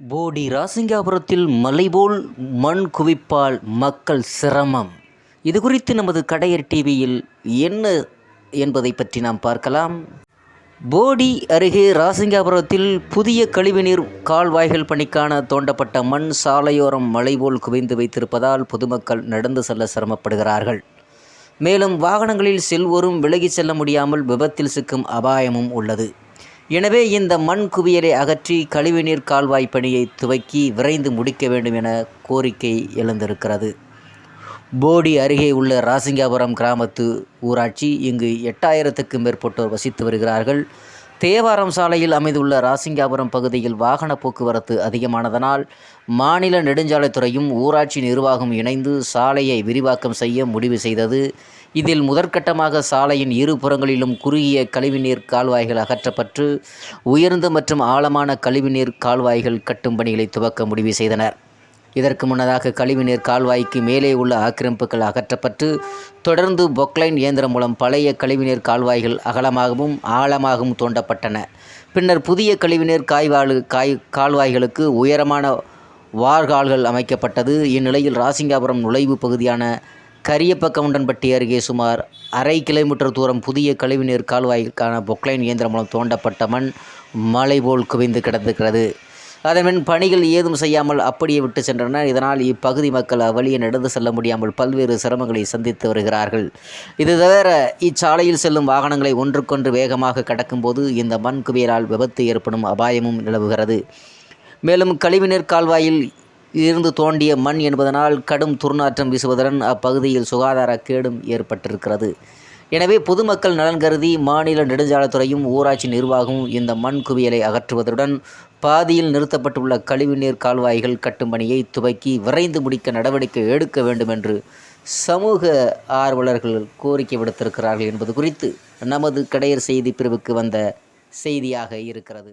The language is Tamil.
போடி ராசிங்காபுரத்தில் மலைபோல் மண் குவிப்பால் மக்கள் சிரமம். இது குறித்து நமது கடையர் டிவியில் என்ன என்பதை பற்றி நாம் பார்க்கலாம். போடி அருகே ராசிங்காபுரத்தில் புதிய கழிவுநீர் கால்வாய்கள் பணிக்கான தோண்டப்பட்ட மண் சாலையோரம் மலைபோல் குவிந்து வைத்திருப்பதால் பொதுமக்கள் நடந்து செல்ல சிரமப்படுகிறார்கள். மேலும் வாகனங்களில் செல்வோரும் விலகிச் செல்ல முடியாமல் விபத்தில் சிக்கும் அபாயமும் உள்ளது. எனவே இந்த மண் குவியலை அகற்றி கழிவுநீர் கால்வாய் பணியை துவக்கி விரைந்து முடிக்க வேண்டும் என கோரிக்கை எழுந்திருக்கிறது. போடி அருகே உள்ள ராசிங்காபுரம் கிராமத்து ஊராட்சி இங்கு எட்டாயிரத்துக்கும் மேற்பட்டோர் வசித்து வருகிறார்கள். தேவாரம் சாலையில் அமைந்துள்ள ராசிங்காபுரம் பகுதியில் வாகன போக்குவரத்து அதிகமானதனால் மாநில நெடுஞ்சாலைத்துறையும் ஊராட்சி நிர்வாகம் இணைந்து சாலையை விரிவாக்கம் செய்ய முடிவு செய்தது. இதில் முதற்கட்டமாக சாலையின் இரு புறங்களிலும் குறுகிய கழிவுநீர் கால்வாய்கள் அகற்றப்பட்டு உயர்ந்த மற்றும் ஆழமான கழிவுநீர் கால்வாய்கள் கட்டும் பணிகளை துவக்க முடிவு செய்தனர். இதற்கு முன்னதாக கழிவுநீர் கால்வாய்க்கு மேலே உள்ள ஆக்கிரமிப்புகள் அகற்றப்பட்டு தொடர்ந்து பொக்லைன் இயந்திரம் மூலம் பழைய கழிவுநீர் கால்வாய்கள் அகலமாகவும் ஆழமாகவும் தோண்டப்பட்டன. பின்னர் புதிய கழிவுநீர் காய்வாழு காய் கால்வாய்களுக்கு உயரமான வார்கால்கள் அமைக்கப்பட்டது. இந்நிலையில் ராசிங்காபுரம் நுழைவு பகுதியான கரியப்பக்கவுண்டன்பட்டி அருகே சுமார் அரை கிலோமீட்டர் தூரம் புதிய கழிவுநீர் கால்வாய்க்கான பொக்லைன் இயந்திரம் மூலம் தோண்டப்பட்ட மண் மலை போல் குவிந்து கிடந்திருக்கிறது. அதன்பின் பணிகள் ஏதும் செய்யாமல் அப்படியே விட்டு சென்றனர். இதனால் இப்பகுதி மக்கள் அவ்வழியே நடந்து செல்ல முடியாமல் பல்வேறு சிரமங்களை சந்தித்து வருகிறார்கள். இது தவிர இச்சாலையில் செல்லும் வாகனங்களை ஒன்றுக்கொன்று வேகமாக கடக்கும்போது இந்த மண் குவியலால் விபத்து ஏற்படும் அபாயமும் நிலவுகிறது. மேலும் கழிவுநீர் கால்வாயில் இருந்து தோண்டிய மண் என்பதனால் கடும் துர்நாற்றம் வீசுவதுடன் அப்பகுதியில் சுகாதார கேடும் ஏற்பட்டிருக்கிறது. எனவே பொதுமக்கள் நலன் கருதி மாநில நெடுஞ்சாலைத்துறையும் ஊராட்சி நிர்வாகமும் இந்த மண் குவியலை அகற்றுவதுடன் பாதியில் நிறுத்தப்பட்டுள்ள கழிவுநீர் கால்வாய்கள் கட்டும் பணியை துவக்கி விரைந்து முடிக்க நடவடிக்கை எடுக்க வேண்டும் என்று சமூக ஆர்வலர்கள் கோரிக்கை விடுத்திருக்கிறார்கள் என்பது குறித்து நமது கடையர் செய்தி பிரிவுக்கு வந்த செய்தியாக இருக்கிறது.